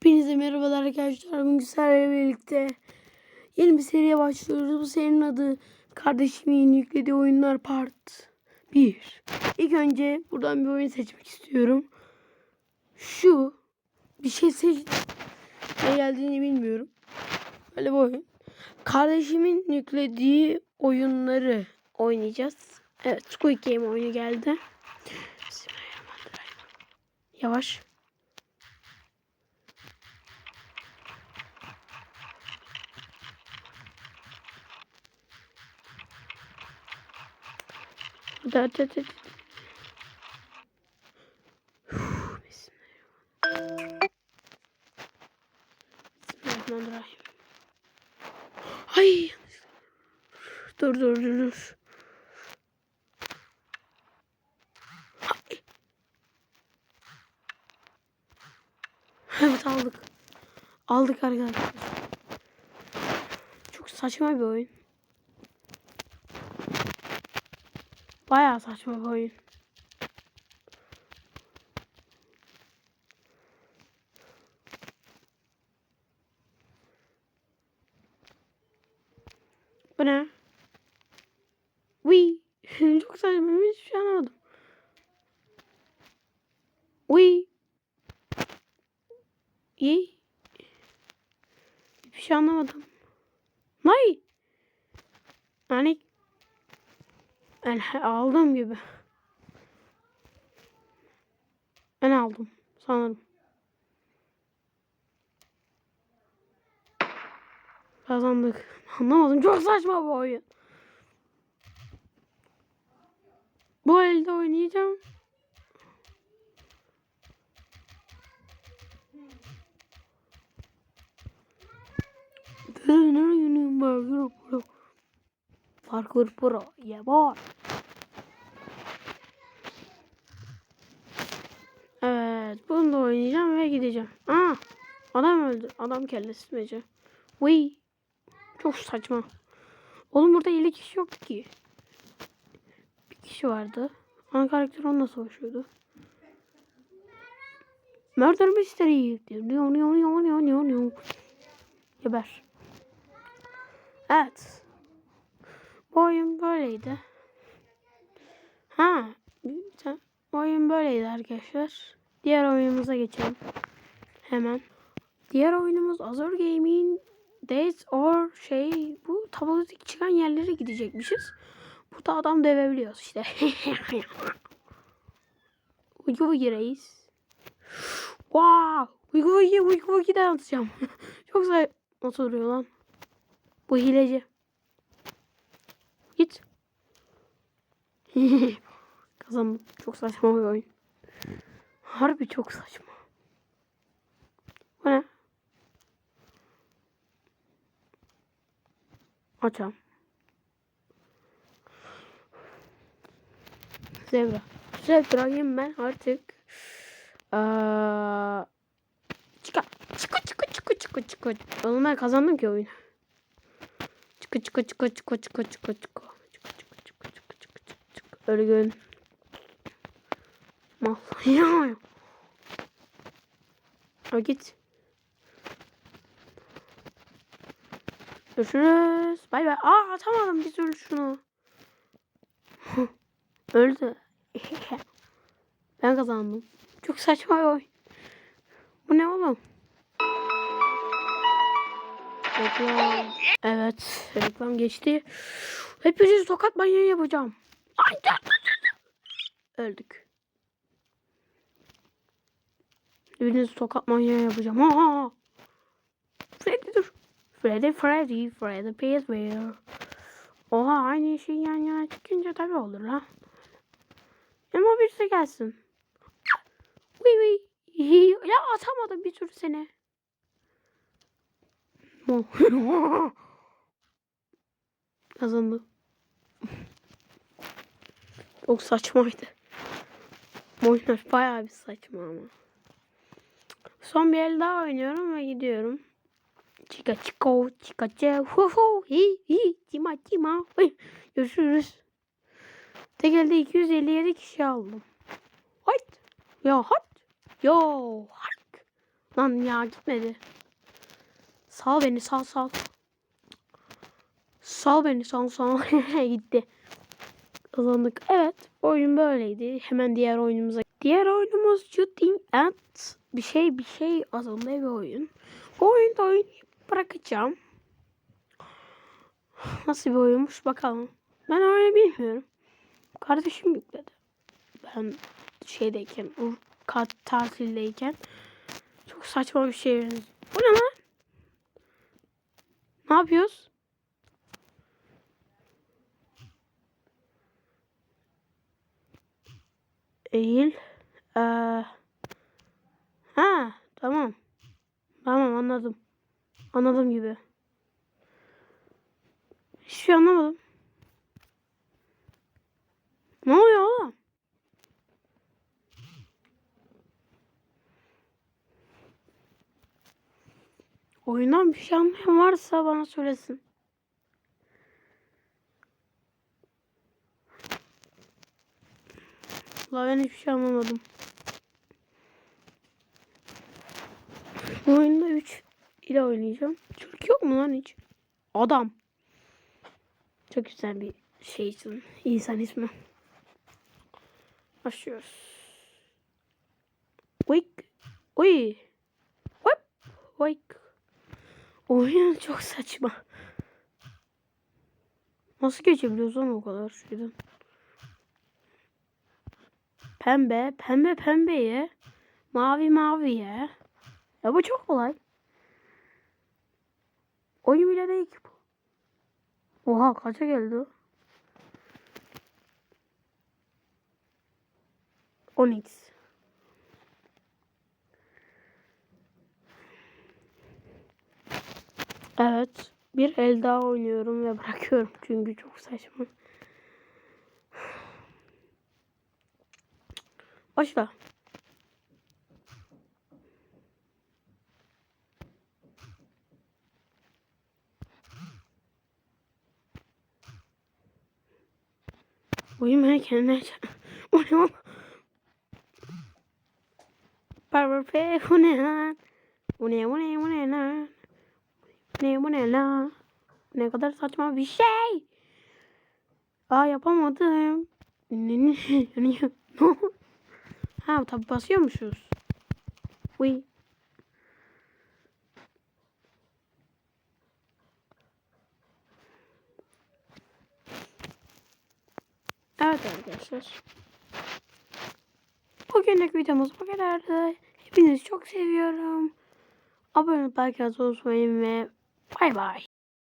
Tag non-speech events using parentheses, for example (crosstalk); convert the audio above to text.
Hepinize merhabalar arkadaşlar. Bugün sizlerle birlikte yeni bir seriye başlıyoruz. Bu serinin adı Kardeşimin yüklediği oyunlar part 1. İlk önce buradan bir oyun seçmek istiyorum. Şu bir şey seç ne geldiğini bilmiyorum. Böyle bir oyun. Kardeşimin yüklediği oyunları oynayacağız. Evet Squid Game oyunu geldi. Yavaş. Da. da. Uf, Bismillahirrahmanirrahim. Ay. Dur dur dur dur. Evet aldık. Aldık arkadaşlar. Çok saçma bir oyun. Bayağı saçma bir oyun. Bu ne? Wii. (laughs) Çok saçma. Hiçbir şey anlamadım. Wii. İyi. Hiçbir şey anlamadım. Nay. Yani aldım gibi. Ben aldım sanırım. Kazandık. Anlamadım. Çok saçma bu oyun. Bu elde oynayacağım. Parkur Pro. Yeah boy. Ve gideceğim. Aa, adam öldü. Adam kellesi mece. Uy. Çok saçma. Oğlum burada 50 kişi yoktu ki. Bir kişi vardı. Ana karakter onunla savaşıyordu. Murder Mystery. Niyo niyo niyo niyo niyo niyo. Geber. Evet. Bu oyun böyleydi. Ha. oyun böyleydi arkadaşlar. Diğer oyunumuza geçelim. Hemen. Diğer oyunumuz Azure Gaming Days or şey bu tablodaki çıkan yerlere gidecekmişiz. Burada adam dövebiliyoruz işte. (laughs) Uyku reis. Wow. Uyku Uyku Uyku'dan atacağım. (laughs) Çok güzel nasıl duruyor lan. Bu hileci. Git. (laughs) Kazandım. Çok saçma bir oyun. Harbi çok saçma. Bu ne? Açam. Zebra. Zebra'yım ben artık. Aa, çıka. Çıka çıka çıka çıka çıka. Oğlum ben kazandım ki oyunu. Çıka çıka çıka çıka çıka çıka çıka. Çıka çıka çıka çıka çıka çıka çıka. Ölgün. Mal. Ya. Ha git. Görüşürüz. Bay bay. Aa atamadım bir türlü şunu. (laughs) Öldü. (laughs) ben kazandım. Çok saçma bir oyun. Bu ne oğlum? Evet. Reklam geçti. Hepinizi tokat manyağı yapacağım. Ay. Öldük. Hepinizi tokat manyağı yapacağım. Ha. Freddy dur. Freddy Freddy Freddy Fazbear. Oha aynı şey yan yana çıkınca tabii olur lan. Ama birisi gelsin. Uy uy. Ya atamadım bir türlü seni. (laughs) Kazandı. (laughs) Çok saçmaydı. Bu oyunlar bayağı bir saçma ama. Son bir el daha oynuyorum ve gidiyorum. Chica chico, chica che, hu hu, hi hi, cima cima. Görüşürüz. Tek elde 257 kişi aldım. Hayt. Ya hayt. Yo hayt. Lan ya gitmedi. Sal beni sal sal. Sal beni sal sal. (laughs) Gitti. Kazandık. Evet. Oyun böyleydi. Hemen diğer oyunumuza. Diğer oyunumuz Shooting at bir şey bir şey adında bir oyun. Bu oyunda oynayıp bırakacağım. Nasıl bir oyunmuş bakalım. Ben oyunu bilmiyorum. Kardeşim yükledi. Ben şeydeyken, kat tatildeyken çok saçma bir şey. Bu ne lan? Ne yapıyoruz? Eğil. Ee, ha tamam. Tamam anladım. Anladım gibi. Hiçbir şey anlamadım. Ne oluyor oğlum? Oyundan bir şey anlayan varsa bana söylesin. La ben hiçbir şey anlamadım. Bu oyunda 3 ile oynayacağım. Türk yok mu lan hiç? Adam. Çok güzel bir şey için. insan ismi. Başlıyoruz. Wake. Oy. Hop. Wake. Oyun çok saçma. Nasıl geçebiliyoruz lan o kadar şeyden? Pembe, pembe pembeye, mavi maviye. Ya bu çok kolay. Oyun bile değil ki bu. Oha kaça geldi o? 10x. Evet. Bir el daha oynuyorum ve bırakıyorum çünkü çok saçma. Başla. Beni kendine O ne o? Power P bu ne lan? Bu ne bu ne bu ne lan? Bu ne bu ne lan? Ne kadar saçma bir şey. Aa yapamadım. Ne ne ne? Ha tabi basıyormuşuz. Uy. Evet arkadaşlar. Bugünlük videomuz bu kadardı. Hepinizi çok seviyorum. Abone olmayı unutmayın ve bay bay.